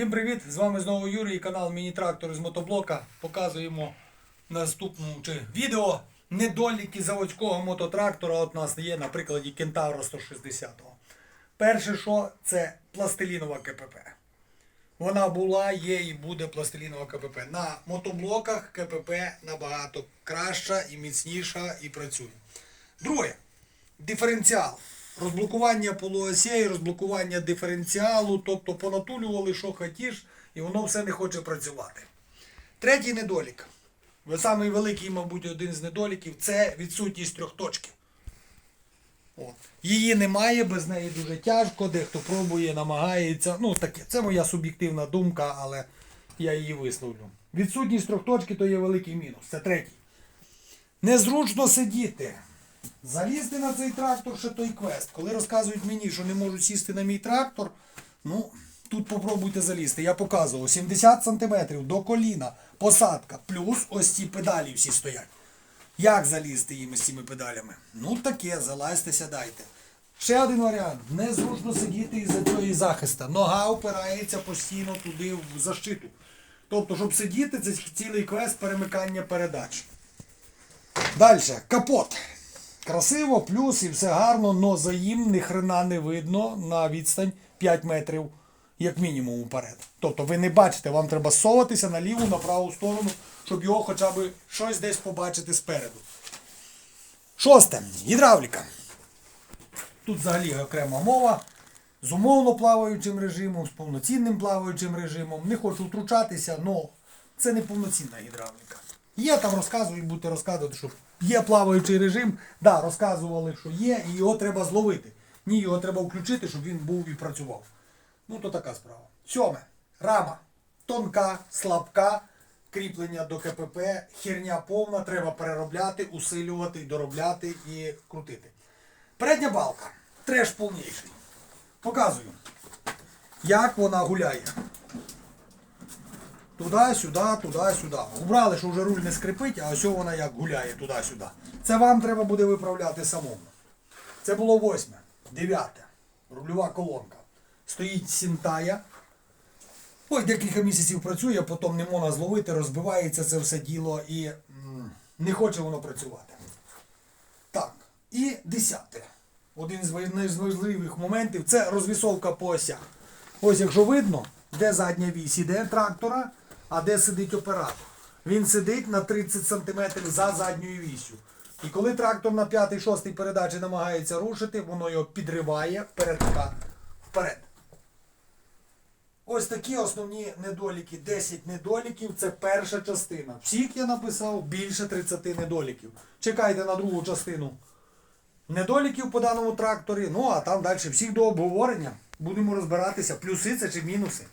Всім привіт! З вами знову Юрій, канал Міні-трактор з мотоблока. Показуємо наступну чи відео недоліки заводського мототрактора. От у нас є на прикладі Кентавра 160. Перше, що це пластилінова КПП. Вона була, є і буде пластилінова КПП. На мотоблоках КПП набагато краща і міцніша і працює. Друге, диференціал. Розблокування полуосей, розблокування диференціалу, тобто понатулювали, що хотіш, і воно все не хоче працювати. Третій недолік. Самий великий, мабуть, один з недоліків це відсутність трьохточки. От. Її немає, без неї дуже тяжко, дехто пробує, намагається. Ну, таке, це моя суб'єктивна думка, але я її висловлю. Відсутність трьохточки то є великий мінус. Це третій. Незручно сидіти. Залізти на цей трактор ще той квест. Коли розказують мені, що не можуть сісти на мій трактор, ну, тут попробуйте залізти. Я показував 70 см до коліна, посадка, плюс ось ці педалі всі стоять. Як залізти їм з цими педалями? Ну таке, залазьте, сядайте. Ще один варіант. Незручно сидіти із-за цієї захиста. Нога опирається постійно туди в защиту. Тобто, щоб сидіти, це цілий квест перемикання передач. Далі, капот. Красиво, плюс і все гарно, но за їм ні хрена не видно на відстань 5 метрів, як мінімум уперед. Тобто ви не бачите, вам треба соватися на ліву, на праву сторону, щоб його хоча б щось десь побачити спереду. Шосте. Гідравліка. Тут взагалі окрема мова. З умовно плаваючим режимом, з повноцінним плаваючим режимом. Не хочу втручатися, але це не повноцінна гідравліка. Є там розказують, будете розказувати, що є плаваючий режим. Да, розказували, що є, і його треба зловити. Ні, його треба включити, щоб він був і працював. Ну, то така справа. Сьоме. Рама. Тонка, слабка, кріплення до КПП, херня повна, треба переробляти, усилювати, доробляти і крутити. Передня балка. Треш повніший. Показую, як вона гуляє. Туди-сюди, туди-сюди. Убрали, що вже руль не скрипить, а ось вона як гуляє туди-сюди. Це вам треба буде виправляти самому. Це було восьме. Дев'яте. Рульова колонка. Стоїть сінтая. Ой, декілька місяців працює, потім не можна зловити, розбивається це все діло і м, не хоче воно працювати. Так, і десяте. Один з важ- з важливих моментів це розвісовка по осях. Ось якщо видно, де задня вісь іде трактора, а де сидить оператор. Він сидить на 30 см за задньою вісю. І коли трактор на 5-6 передачі намагається рушити, воно його підриває вперед, вперед. Ось такі основні недоліки. 10 недоліків це перша частина. Всіх я написав більше 30 недоліків. Чекайте на другу частину недоліків по даному тракторі. Ну а там далі всіх до обговорення. Будемо розбиратися, плюси це чи мінуси.